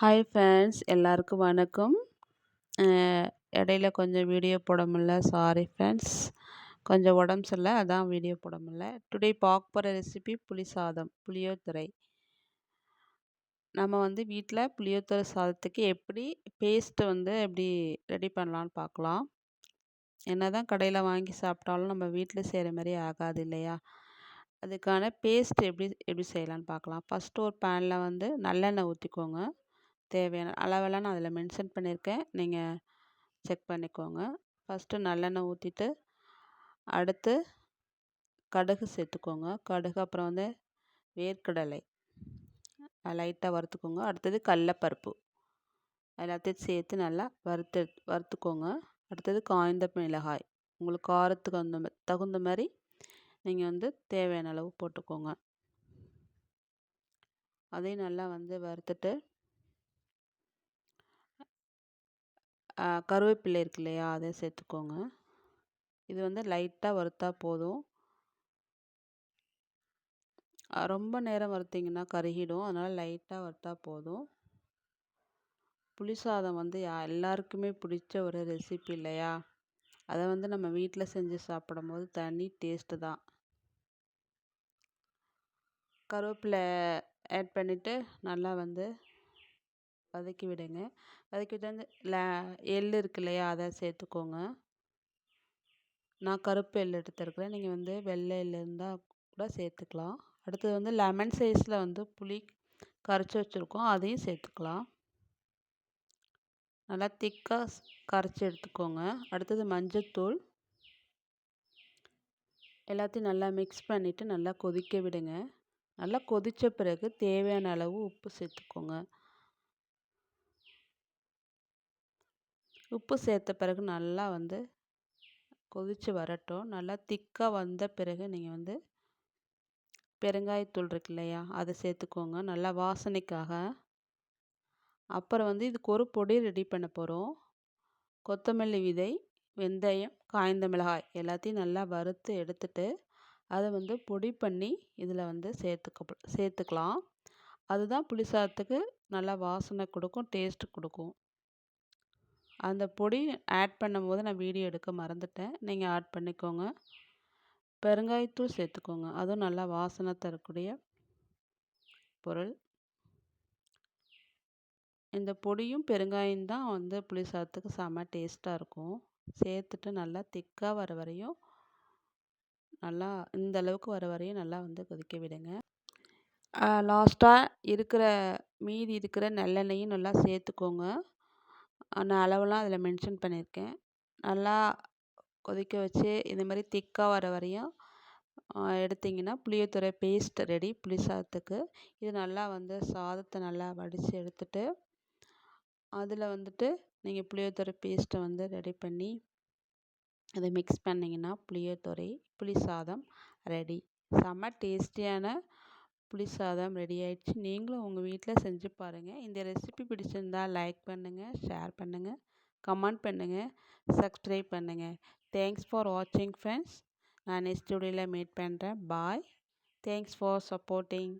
Hi friends எல்லாருக்கும் வணக்கம். இடையில கொஞ்சம் வீடியோ போட முடில சாரி ஃபேன்ஸ் கொஞ்சம் உடம்பு சரியில்லை அதான் வீடியோ போட முடில டுடே பார்க்க போகிற ரெசிபி புளி சாதம் புளியோத்துறை நம்ம வந்து வீட்டில் புளியோத்துறை சாதத்துக்கு எப்படி பேஸ்ட்டு வந்து எப்படி ரெடி பண்ணலான்னு பார்க்கலாம். என்ன தான் கடையில் வாங்கி சாப்பிட்டாலும் நம்ம வீட்டில் செய்கிற மாதிரி ஆகாது இல்லையா? அதுக்கான பேஸ்ட் எப்படி எப்படி செய்யலான்னு பார்க்கலாம். ஃபஸ்ட்டு ஒரு பேனில் வந்து நல்லெண்ணெய் ஊற்றிக்கோங்க தேவையான அளவெல்லாம் நான் அதில் மென்ஷன் பண்ணியிருக்கேன். நீங்கள் செக் பண்ணிக்கோங்க. ஃபஸ்ட்டு நல்லெண்ணெய் ஊற்றிட்டு அடுத்து கடுகு சேர்த்துக்கோங்க. கடுகு அப்புறம் வந்து வேர்க்கடலை. லைட்டாக வறுத்துக்கோங்க. அடுத்தது கடலப்பருப்பு. எல்லாத்தையும் சேர்த்து நல்லா வறுத்து வறுத்துக்கோங்க. அடுத்தது காய்ந்த மிளகாய். உங்களுக்கு காரத்துக்கு அந்த தகுந்த மாதிரி நீங்கள் வந்து தேவையான அளவு போட்டுக்கோங்க. அதையும் நல்லா வந்து வறுத்துட்டு கருவேப்பிலை இருக்கு இல்லையா? அதை சேர்த்துக்கோங்க. இது வந்து லைட்டாக வறுத்தா போதும். ரொம்ப நேரம் வறுத்திங்கன்னா கருகிடும். அதனால் லைட்டாக வறுத்தா போதும். புளி சாதம் வந்து எல்லாருக்குமே பிடிச்ச ஒரு ரெசிபி இல்லையா? அதை வந்து நம்ம வீட்டில் செஞ்சு சாப்பிடும் போது தனி டேஸ்ட்டு தான். கருவேப்பிலை ஆட் பண்ணிவிட்டு நல்லா வந்து வதக்கி விடுங்க. வதக்கி விட்டு வந்து எள் இருக்கு இல்லையா அதை சேர்த்துக்கோங்க. நான் கருப்பு எள் எடுத்துருக்குறேன். நீங்கள் வந்து வெள்ளை எள் இருந்தால் கூட சேர்த்துக்கலாம். அடுத்தது வந்து லெமன் சைஸில் வந்து புளி கரைச்சி வச்சுருக்கோம். அதையும் சேர்த்துக்கலாம். நல்லா திக்காக கரைச்சி எடுத்துக்கோங்க. அடுத்தது மஞ்சத்தூள். எல்லாத்தையும் நல்லா மிக்ஸ் பண்ணிவிட்டு நல்லா கொதிக்க விடுங்க. நல்லா கொதித்த பிறகு தேவையான அளவு உப்பு சேர்த்துக்கோங்க. உப்பு சேர்த்த பிறகு நல்லா வந்து கொதித்து வரட்டும். நல்லா திக்காக வந்த பிறகு நீங்கள் வந்து பெருங்காயத்தூள் இருக்கு இல்லையா அதை சேர்த்துக்கோங்க. நல்லா வாசனைக்காக. அப்புறம் வந்து இதுக்கு ஒரு பொடி ரெடி பண்ண போகிறோம் கொத்தமல்லி விதை வெந்தயம் காய்ந்த மிளகாய் எல்லாத்தையும் நல்லா வறுத்து எடுத்துட்டு அதை வந்து பொடி பண்ணி இதில் வந்து சேர்த்துக்க சேர்த்துக்கலாம். அதுதான் புளிசாதத்துக்கு நல்லா வாசனை கொடுக்கும் டேஸ்ட்டு கொடுக்கும். அந்த பொடி ஆட் பண்ணும்போது நான் வீடியோ எடுக்க மறந்துட்டேன். நீங்கள் ஆட் பண்ணிக்கோங்க. பெருங்காயத்தூள் சேர்த்துக்கோங்க. அதுவும் நல்லா வாசனை தரக்கூடிய பொருள். இந்த பொடியும் பெருங்காயம் தான் வந்து புளி சாதத்துக்கு செம்ம டேஸ்ட்டாக இருக்கும். சேர்த்துட்டு நல்லா திக்காக வர வரையும் நல்லா இந்த அளவுக்கு வர வரையும் நல்லா வந்து கொதிக்க விடுங்க. லாஸ்ட்டாக இருக்கிற மீதி இருக்கிற நல்லெண்ணெயும் நல்லா சேர்த்துக்கோங்க. நான் அளவெல்லாம் அதில் மென்ஷன் பண்ணியிருக்கேன். நல்லா கொதிக்க வச்சு இந்த மாதிரி திக்காக வர வரையும் எடுத்தீங்கன்னால் புளியோதரை பேஸ்ட் ரெடி புளி சாதத்துக்கு. இது நல்லா வந்து சாதத்தை நல்லா வடித்து எடுத்துட்டு அதில் வந்துட்டு நீங்கள் புளியோதரை பேஸ்ட்டை வந்து ரெடி பண்ணி அதை மிக்ஸ் பண்ணிங்கன்னா புளியோதரை புளி சாதம் ரெடி செம்ம டேஸ்டியான புளி சாதம் ரெடி ஆயிடுச்சு. நீங்களும் உங்கள் வீட்டில் செஞ்சு பாருங்கள் இந்த ரெசிபி பிடிச்சிருந்தா லைக் பண்ணுங்கள் ஷேர் பண்ணுங்கள் கமெண்ட் பண்ணுங்கள் சப்ஸ்கிரைப் பண்ணுங்கள் தேங்க்ஸ் ஃபார் வாட்சிங் ஃப்ரெண்ட்ஸ் நான் நெக்ஸ்ட் வீடியோவில் மீட் பண்ணுறேன் பாய் தேங்க்ஸ் ஃபார் சப்போர்ட்டிங்